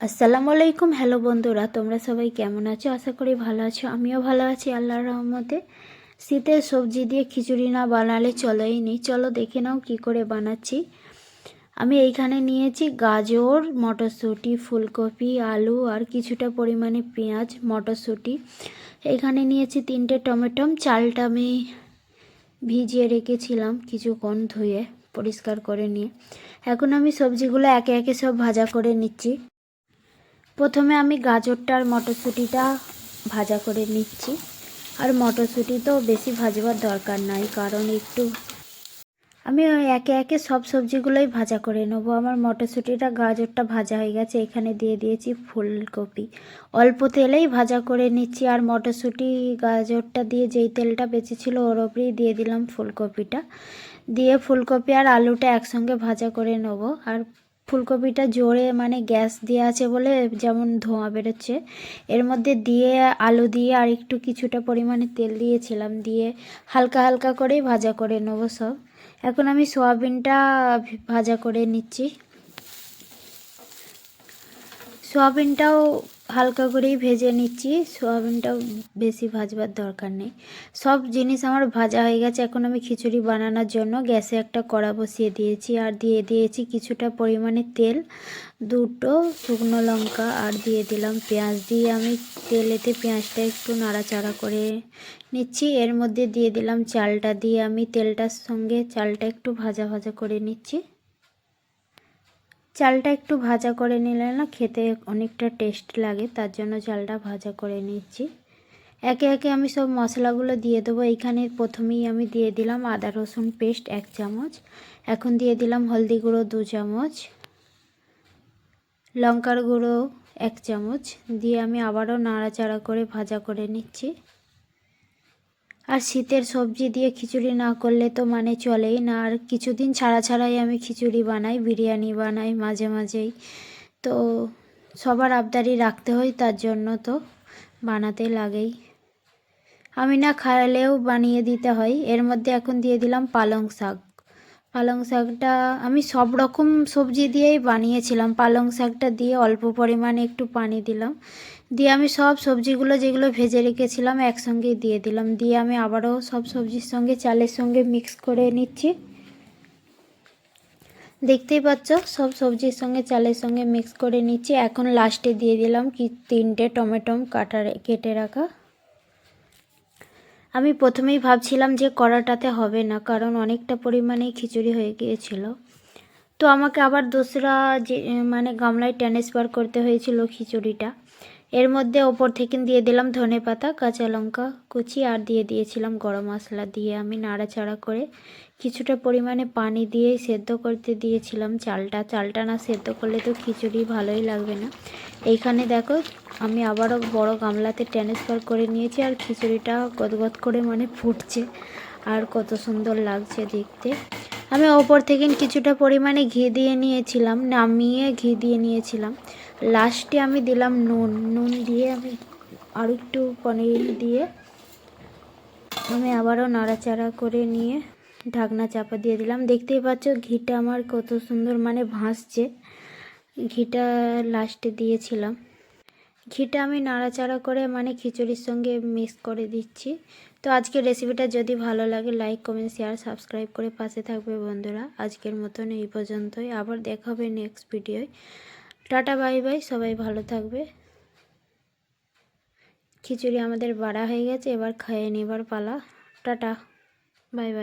আসসালামু আলাইকুম, হ্যালো বন্ধুরা, তোমরা সবাই কেমন আছো? আশা করি ভালো আছো। আমিও ভালো আছি, আল্লাহর রহমতে। শীতের সবজি দিয়ে খিচুড়ি না বানালে চলোই নি। চলো দেখে নাও কি করে বানাচ্ছি। আমি এইখানে নিয়েছি গাজর, মটরশুঁটি, ফুলকপি, আলু আর কিছুটা পরিমাণে পেঁয়াজ, মটরশুঁটি। এখানে নিয়েছি তিনটে টমেটো। চালটা আমি ভিজিয়ে রেখেছিলাম কিছুক্ষণ ধুয়ে, পরিষ্কার করে নিয়ে। এখন আমি সবজিগুলো একে একে সব ভাজা করে নিচ্ছি। প্রথমে আমি গাজরটা আর মটরশুঁটিটা ভাজা করে নিচ্ছি। আর মটরশুঁটি তো বেশি ভাজবার দরকার নাই, কারণ একটু আমি একে একে সব সবজিগুলোই ভাজা করে নেব। আমার মটরশুঁটিটা, গাজরটা ভাজা হয়ে গেছে, এখানে দিয়ে দিয়েছি ফুলকপি। অল্প তেলেই ভাজা করে নিচ্ছি, আর মটরশুঁটি, গাজরটা দিয়ে যেই তেলটা বেঁচেছিল ওর ওপরেই দিয়ে দিলাম ফুলকপিটা। দিয়ে ফুলকপি আর আলুটা একসঙ্গে ভাজা করে নেব। আর ফুলকপিটা জোরে মানে গ্যাস দেওয়া আছে বলে যেমন ধোঁয়া বেরোচ্ছে। এর মধ্যে দিয়ে আলু দিয়ে আর একটু কিছুটা পরিমাণে তেল দিয়েছিলাম দিয়ে হালকা হালকা করেই ভাজা করে নেব সব। এখন আমি সোয়াবিনটা ভাজা করে নিচ্ছি। সোয়াবিনটাও হালকা করেই ভেজে নিচ্ছি। সোয়াবিনটাও বেশি ভাজবার দরকার নেই। সব জিনিস আমার ভাজা হয়ে গেছে। এখন আমি খিচুড়ি বানানোর জন্য গ্যাসে একটা কড়া বসিয়ে দিয়েছি আর দিয়ে দিয়েছি কিছুটা পরিমাণে তেল, দুটো শুকনো লঙ্কা আর দিয়ে দিলাম পেঁয়াজ। দিয়ে আমি তেলেতে পেঁয়াজটা একটু নাড়াচাড়া করে নিচ্ছি। এর মধ্যে দিয়ে দিলাম চালটা। দিয়ে আমি তেলটার সঙ্গে চালটা একটু ভাজা ভাজা করে নিচ্ছি। চালটা একটু ভাজা করে নিলে না খেতে অনেকটা টেস্ট লাগে, তার জন্য চালটা ভাজা করে নিচ্ছি। একে একে আমি সব মশলাগুলো দিয়ে দেবো। এইখানে প্রথমেই আমি দিয়ে দিলাম আদা, রসুন পেস্ট এক চামচ। এখন দিয়ে দিলাম হলদি গুঁড়ো দু চামচ। লঙ্কার গুঁড়ো এক চামচ। দিয়ে আমি আবারও নাড়াচাড়া করে ভাজা করে নিচ্ছি। আর শীতের সবজি দিয়ে খিচুড়ি না করলে তো মানে চলেই না। আর কিছুদিন ছাড়া ছাড়াই আমি খিচুড়ি বানাই, বিরিয়ানি বানাই মাঝে মাঝেই। তো সবার আবদারি রাখতে হয় তার জন্য তো বানাতে লাগেই। আমি না খাইলেও বানিয়ে দিতে হয়। এর মধ্যে এখন দিয়ে দিলাম পালং শাক। পালং শাকটা আমি সব রকম সবজি দিয়েই বানিয়েছিলাম। পালং শাকটা দিয়ে অল্প পরিমাণে একটু পানি দিলাম। দিয়ে আমি সব সবজিগুলো যেগুলো ভেজে রেখেছিলাম একসঙ্গে দিয়ে দিলাম। দিয়ে আমি আবারও সব সবজির সঙ্গে, চালের সঙ্গে মিক্স করে নিচ্ছি। দেখতেই পাচ্ছ, সব সবজির সঙ্গে, চালের সঙ্গে মিক্স করে নিচ্ছি। এখন লাস্টে দিয়ে দিলাম কি, তিনটে টমেটো কাটা কেটে রাখা। আমি প্রথমেই ভাবছিলাম যে কড়াটাতে হবে না, কারণ অনেকটা পরিমাণেই খিচুড়ি হয়ে গিয়েছিল। তো আমাকে আবার দোসরা যে মানে গামলায় ট্রান্সফার করতে হয়েছিল খিচুড়িটা। এর মধ্যে ওপর থেকে দিয়ে দিলাম ধনে পাতা, কাঁচা লঙ্কা কুচি আর দিয়ে দিয়েছিলাম গরম মশলা দিয়ে আমি নাড়াচাড়া করে কিছুটা পরিমাণে পানি দিয়ে সেদ্ধ করতে দিয়েছিলাম চালটা। চালটা না সেদ্ধ করলে তো খিচুড়ি ভালোই লাগবে না। এইখানে দেখো আমি আবারও বড় গামলাতে ট্রান্সফার করে নিয়েছি আর খিচুড়িটা গদগদ করে মানে ফুটছে। আর কত সুন্দর লাগছে দেখতে। আমি ওপর থেকে কিছুটা পরিমাণে ঘি দিয়ে নিয়েছিলাম, নামিয়ে ঘি দিয়ে নিয়েছিলাম। লাস্টে আমি দিলাম নুন। নুন দিয়ে আমি আর একটু পনির দিয়ে আমি আবারও নাড়াচাড়া করে নিয়ে ঢাকনা চাপা দিয়ে দিলাম। দেখতেই পাচ্ছ ঘিটা আমার কত সুন্দর মানে ভাসছে। ঘিটা লাস্টে দিয়েছিলাম। ঘিটা আমি নাড়াচাড়া করে মানে খিচুড়ির সঙ্গে মিক্স করে দিচ্ছি। তো আজকের রেসিপিটা যদি ভালো লাগে লাইক কমেন্ট শেয়ার সাবস্ক্রাইব করে পাশে থাকবে বন্ধুরা। আজকের মতন এই পর্যন্তই। আবার দেখা হবে নেক্সট ভিডিওয় টাটা বাই বাই সবাই ভালো থাকবে। খিচুড়ি আমাদের বাড়া হয়ে গেছে, এবার খেয়ে নেবার পালা। Tata bye by